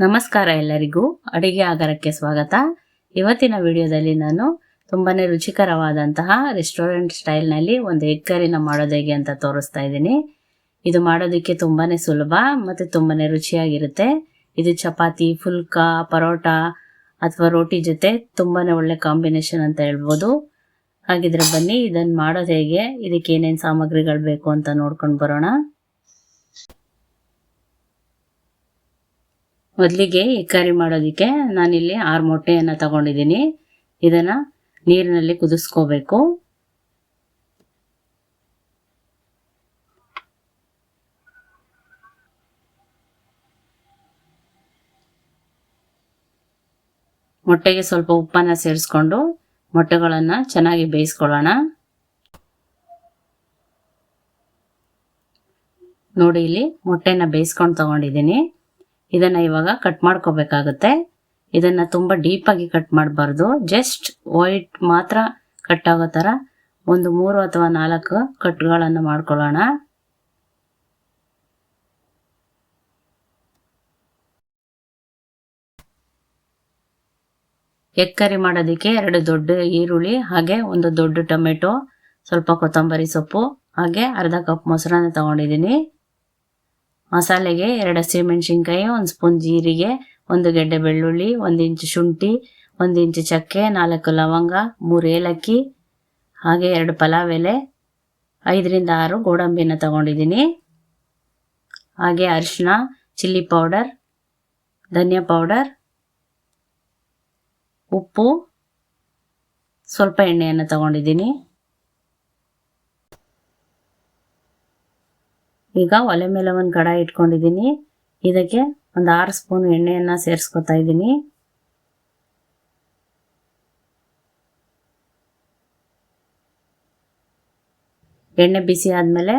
ನಮಸ್ಕಾರ ಎಲ್ಲರಿಗೂ. ಅಡುಗೆ ಆಗರಕ್ಕೆ ಸ್ವಾಗತ. ಇವತ್ತಿನ ವಿಡಿಯೋದಲ್ಲಿ ನಾನು ತುಂಬಾ ರುಚಿಕರವಾದಂತಹ ರೆಸ್ಟೋರೆಂಟ್ ಸ್ಟೈಲ್ನಲ್ಲಿ ಒಂದು ಎಗ್ ಕರಿನ ಮಾಡೋದು ಹೇಗೆ ಅಂತ ತೋರಿಸ್ತಾ ಇದ್ದೀನಿ. ಇದು ಮಾಡೋದಕ್ಕೆ ತುಂಬಾ ಸುಲಭ ಮತ್ತು ತುಂಬಾ ರುಚಿಯಾಗಿರುತ್ತೆ. ಇದು ಚಪಾತಿ, ಫುಲ್ಕಾ, ಪರೋಟ ಅಥವಾ ರೋಟಿ ಜೊತೆ ತುಂಬಾ ಒಳ್ಳೆ ಕಾಂಬಿನೇಷನ್ ಅಂತ ಹೇಳ್ಬೋದು. ಹಾಗಿದ್ರೆ ಬನ್ನಿ ಇದನ್ನು ಮಾಡೋದು ಹೇಗೆ, ಇದಕ್ಕೆ ಏನೇನು ಸಾಮಗ್ರಿಗಳು ಬೇಕು ಅಂತ ನೋಡ್ಕೊಂಡು ಬರೋಣ. ಮೊದಲಿಗೆ ಈ ಕರಿ ಮಾಡೋದಕ್ಕೆ ನಾನಿಲ್ಲಿ ಆರು ಮೊಟ್ಟೆಯನ್ನು ತಗೊಂಡಿದ್ದೀನಿ. ಇದನ್ನು ನೀರಿನಲ್ಲಿ ಕುದಿಸ್ಕೋಬೇಕು. ಮೊಟ್ಟೆಗೆ ಸ್ವಲ್ಪ ಉಪ್ಪನ್ನು ಸೇರಿಸ್ಕೊಂಡು ಮೊಟ್ಟೆಗಳನ್ನು ಚೆನ್ನಾಗಿ ಬೇಯಿಸ್ಕೊಳ್ಳೋಣ. ನೋಡಿ, ಇಲ್ಲಿ ಮೊಟ್ಟೆನ ಬೇಯಿಸ್ಕೊಂಡು ತಗೊಂಡಿದ್ದೀನಿ. ಇದನ್ನ ಇವಾಗ ಕಟ್ ಮಾಡ್ಕೋಬೇಕಾಗುತ್ತೆ. ಇದನ್ನ ತುಂಬಾ ಡೀಪ್ ಆಗಿ ಕಟ್ ಮಾಡಬಾರ್ದು. ಜಸ್ಟ್ ವೈಟ್ ಮಾತ್ರ ಕಟ್ ಆಗೋ ತರ ಒಂದು ಮೂರು ಅಥವಾ ನಾಲ್ಕು ಕಟ್ಗಳನ್ನು ಮಾಡ್ಕೊಳ್ಳೋಣ. ಎಕ್ಕರಿ ಮಾಡೋದಕ್ಕೆ ಎರಡು ದೊಡ್ಡ ಈರುಳ್ಳಿ, ಹಾಗೆ ಒಂದು ದೊಡ್ಡ ಟೊಮೆಟೊ, ಸ್ವಲ್ಪ ಕೊತ್ತಂಬರಿ ಸೊಪ್ಪು, ಹಾಗೆ ಅರ್ಧ ಕಪ್ ಮೊಸರನ್ನ ತಗೊಂಡಿದ್ದೀನಿ. ಮಸಾಲೆಗೆ ಎರಡು ಹಸಿಮೆಣಸಿನ್ಕಾಯಿ ಒಂದು ಸ್ಪೂನ್ ಜೀರಿಗೆ, ಒಂದು ಗೆಡ್ಡೆ ಬೆಳ್ಳುಳ್ಳಿ, ಒಂದು ಇಂಚು ಶುಂಠಿ, ಒಂದು ಇಂಚು ಚಕ್ಕೆ, ನಾಲ್ಕು ಲವಂಗ, ಮೂರು ಏಲಕ್ಕಿ, ಹಾಗೆ ಎರಡು ಪಲಾವ್ ಎಲೆ, ಐದರಿಂದ ಆರು ಗೋಡಂಬಿನ ತಗೊಂಡಿದ್ದೀನಿ. ಹಾಗೆ ಅರಿಶಿನ ಚಿಲ್ಲಿ ಪೌಡರ್, ಧನಿಯಾ ಪೌಡರ್, ಉಪ್ಪು, ಸ್ವಲ್ಪ ಎಣ್ಣೆಯನ್ನು ತಗೊಂಡಿದ್ದೀನಿ. ಈಗ ಒಲೆ ಮೇಲೆ ಒಂದು ಗಡ ಇಟ್ಕೊಂಡಿದ್ದೀನಿ. ಇದಕ್ಕೆ ಒಂದು ಆರು ಸ್ಪೂನ್ ಎಣ್ಣೆಯನ್ನು ಸೇರಿಸ್ಕೊತಾ ಇದ್ದೀನಿ. ಎಣ್ಣೆ ಬಿಸಿ ಆದಮೇಲೆ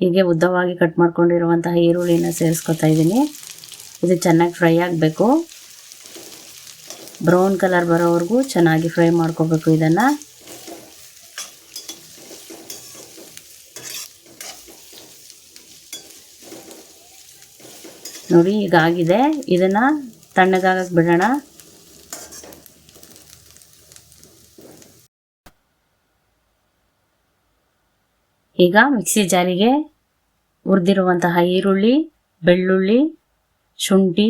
ಹೀಗೆ ಉದ್ದವಾಗಿ ಕಟ್ ಮಾಡ್ಕೊಂಡಿರುವಂತಹ ಈರುಳ್ಳಿನ ಸೇರಿಸ್ಕೊತಾ ಇದ್ದೀನಿ. ಇದು ಚೆನ್ನಾಗಿ ಫ್ರೈ ಆಗಬೇಕು. ಬ್ರೌನ್ ಕಲರ್ ಬರೋವರೆಗೂ ಚೆನ್ನಾಗಿ ಫ್ರೈ ಮಾಡ್ಕೋಬೇಕು ಇದನ್ನು. ನೋಡಿ, ಈಗ ಆಗಿದೆ. ಇದನ್ನ ತಣ್ಣಗಾಗಕ್ಕೆ ಬಿಡೋಣ. ಈಗ ಮಿಕ್ಸಿ ಜಾರಿಗೆ ಉರಿದಿರುವಂತಹ ಈರುಳ್ಳಿ, ಬೆಳ್ಳುಳ್ಳಿ, ಶುಂಠಿ,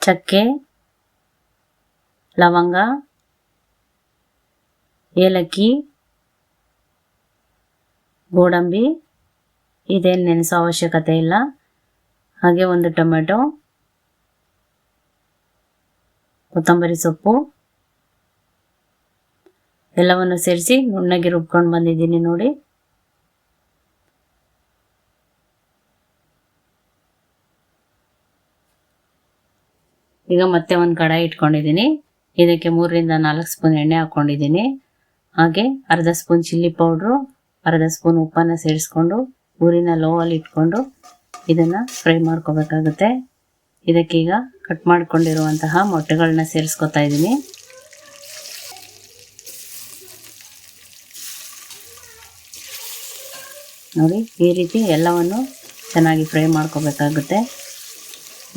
ಚಕ್ಕೆ, ಲವಂಗ, ಏಲಕ್ಕಿ, ಗೋಡಂಬಿ. ಇದೇನು ನೆನೆಸೋ ಅವಶ್ಯಕತೆ ಇಲ್ಲ. ಹಾಗೆ ಒಂದು ಟೊಮೆಟೊ, ಕೊತ್ತಂಬರಿ ಸೊಪ್ಪು, ಎಲ್ಲವನ್ನು ಸೇರಿಸಿ ನುಣ್ಣಗೆ ರುಬ್ಕೊಂಡು ಬಂದಿದ್ದೀನಿ ನೋಡಿ. ಈಗ ಮತ್ತೆ ಒಂದು ಕಡಾಯಿ ಇಟ್ಕೊಂಡಿದ್ದೀನಿ. ಇದಕ್ಕೆ ಮೂರರಿಂದ ನಾಲ್ಕು ಸ್ಪೂನ್ ಎಣ್ಣೆ ಹಾಕ್ಕೊಂಡಿದ್ದೀನಿ. ಹಾಗೆ ಅರ್ಧ ಸ್ಪೂನ್ ಚಿಲ್ಲಿ ಪೌಡ್ರು, ಅರ್ಧ ಸ್ಪೂನ್ ಉಪ್ಪನ್ನು ಸೇರಿಸ್ಕೊಂಡು, ಊರಿನ ಲೋ ಅಲ್ಲಿ ಇಟ್ಕೊಂಡು ಇದನ್ನು ಫ್ರೈ ಮಾಡ್ಕೋಬೇಕಾಗುತ್ತೆ. ಇದಕ್ಕೀಗ ಕಟ್ ಮಾಡ್ಕೊಂಡಿರುವಂತಹ ಮೊಟ್ಟೆಗಳನ್ನ ಸೇರಿಸ್ಕೊತಾ ಇದ್ದೀನಿ ನೋಡಿ, ಈ ರೀತಿ ಎಲ್ಲವನ್ನು ಚೆನ್ನಾಗಿ ಫ್ರೈ ಮಾಡ್ಕೋಬೇಕಾಗುತ್ತೆ.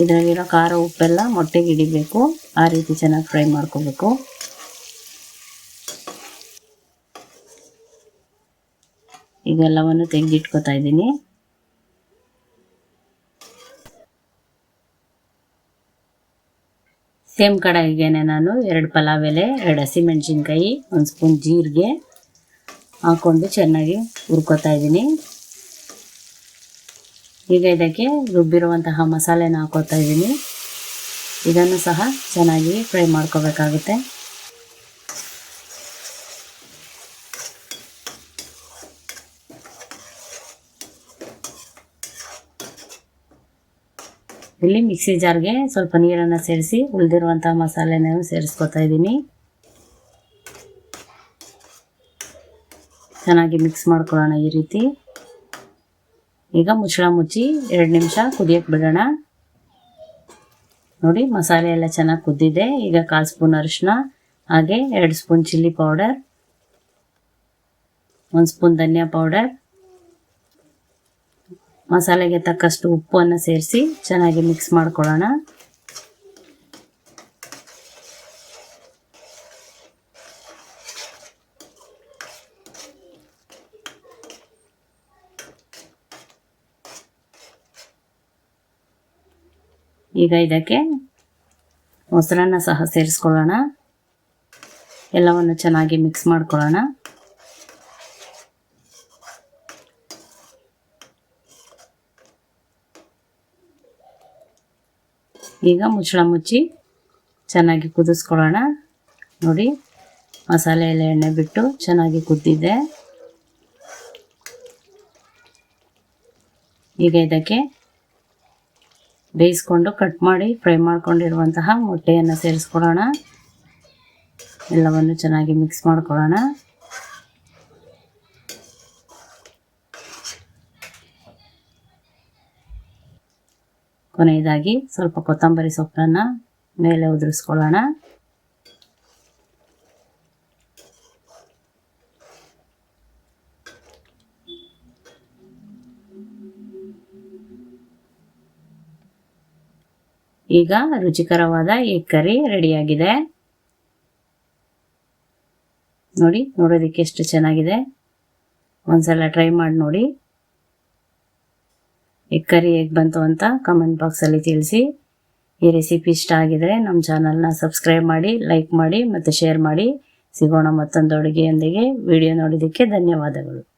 ಇದರಲ್ಲಿರೋ ಖಾರ, ಉಪ್ಪೆಲ್ಲ ಮೊಟ್ಟೆಗೆ ಹಿಡಿಬೇಕು. ಆ ರೀತಿ ಚೆನ್ನಾಗಿ ಫ್ರೈ ಮಾಡ್ಕೋಬೇಕು. ಈಗೆಲ್ಲವನ್ನು ತೆಗೆದಿಟ್ಕೋತಾ ಇದ್ದೀನಿ ಸೇಮ್ ಕಡಾಯಿಗೆನೆ ನಾನು ಎರಡು ಪಲಾವ್ ಎಲೆ, ಎರಡು ಹಸಿಮೆಣಸಿನ್ಕಾಯಿ, ಒಂದು ಸ್ಪೂನ್ ಜೀರಿಗೆ ಹಾಕ್ಕೊಂಡು ಚೆನ್ನಾಗಿ ಹುರ್ಕೋತಾ ಇದ್ದೀನಿ. ಈಗ ಇದಕ್ಕೆ ರುಬ್ಬಿರುವಂತಹ ಮಸಾಲೆನ ಹಾಕೋತಾ ಇದ್ದೀನಿ. ಇದನ್ನು ಸಹ ಚೆನ್ನಾಗಿ ಫ್ರೈ ಮಾಡ್ಕೋಬೇಕಾಗುತ್ತೆ. ಇಲ್ಲಿ ಮಿಕ್ಸಿ ಜಾರ್ಗೆ ಸ್ವಲ್ಪ ನೀರನ್ನು ಸೇರಿಸಿ ಉಳಿದಿರುವಂಥ ಮಸಾಲೆನ ಸೇರಿಸ್ಕೊತಾ ಇದ್ದೀನಿ. ಚೆನ್ನಾಗಿ ಮಿಕ್ಸ್ ಮಾಡ್ಕೊಳ್ಳೋಣ ಈ ರೀತಿ. ಈಗ ಮುಚ್ಚಳ ಮುಚ್ಚಿ ಎರಡು ನಿಮಿಷ ಕುದಿಯಕ್ಕೆ ಬಿಡೋಣ. ನೋಡಿ ಮಸಾಲೆ ಎಲ್ಲ ಚೆನ್ನಾಗಿ ಕುದ್ದಿದೆ. ಈಗ ಕಾಲು ಸ್ಪೂನ್ ಅರಿಶಿನ ಹಾಗೆ ಎರಡು ಸ್ಪೂನ್ ಚಿಲ್ಲಿ ಪೌಡರ್, ಒಂದು ಸ್ಪೂನ್ ಧನಿಯಾ ಪೌಡರ್ ಮಸಾಲೆಗೆ ತಕ್ಕಷ್ಟು ಉಪ್ಪನ್ನು ಸೇರಿಸಿ ಚೆನ್ನಾಗಿ ಮಿಕ್ಸ್ ಮಾಡ್ಕೊಳ್ಳೋಣ. ಈಗ ಇದಕ್ಕೆ ಮೊಸರನ್ನ ಸಹ ಸೇರಿಸ್ಕೊಳ್ಳೋಣ. ಎಲ್ಲವನ್ನು ಚೆನ್ನಾಗಿ ಮಿಕ್ಸ್ ಮಾಡ್ಕೊಳ್ಳೋಣ. ಈಗ ಮುಚ್ಚಳ ಮುಚ್ಚಿ ಚೆನ್ನಾಗಿ ಕುದಿಸ್ಕೊಳ್ಳೋಣ. ನೋಡಿ, ಮಸಾಲೆ ಎಲ್ಲ ಎಣ್ಣೆ ಬಿಟ್ಟು ಚೆನ್ನಾಗಿ ಕುದ್ದಿದೆ. ಈಗ ಇದಕ್ಕೆ ಬೇಯಿಸ್ಕೊಂಡು ಕಟ್ ಮಾಡಿ ಫ್ರೈ ಮಾಡ್ಕೊಂಡಿರುವಂತಹ ಮೊಟ್ಟೆಯನ್ನು ಸೇರಿಸ್ಕೊಳ್ಳೋಣ. ಎಲ್ಲವನ್ನು ಚೆನ್ನಾಗಿ ಮಿಕ್ಸ್ ಮಾಡ್ಕೊಳ್ಳೋಣ. ಕೊನೆಯದಾಗಿ ಸ್ವಲ್ಪ ಕೊತ್ತಂಬರಿ ಸೊಪ್ಪನ್ನು ಮೇಲೆ ಉದುರಿಸ್ಕೊಳ್ಳೋಣ. ಈಗ ರುಚಿಕರವಾದ ಈ ಕರಿ ರೆಡಿಯಾಗಿದೆ. ನೋಡಿ, ನೋಡೋದಕ್ಕೆ ಎಷ್ಟು ಚೆನ್ನಾಗಿದೆ. ಒಂದ್ಸಲ ಟ್ರೈ ಮಾಡಿ ನೋಡಿ. ಎಗ್ ಕರಿ ಹೇಗೆ ಬಂತು ಅಂತ ಕಮೆಂಟ್ ಬಾಕ್ಸಲ್ಲಿ ತಿಳಿಸಿ. ಈ ರೆಸಿಪಿ ಇಷ್ಟ ಆಗಿದರೆ ನಮ್ಮ ಚಾನಲ್ನ ಸಬ್ಸ್ಕ್ರೈಬ್ ಮಾಡಿ ಲೈಕ್ ಮಾಡಿ ಮತ್ತು ಶೇರ್ ಮಾಡಿ. ಸಿಗೋಣ ಮತ್ತೊಂದು ಅಡುಗೆಯೊಂದಿಗೆ. ವಿಡಿಯೋ ನೋಡಿದ್ದಕ್ಕೆ ಧನ್ಯವಾದಗಳು.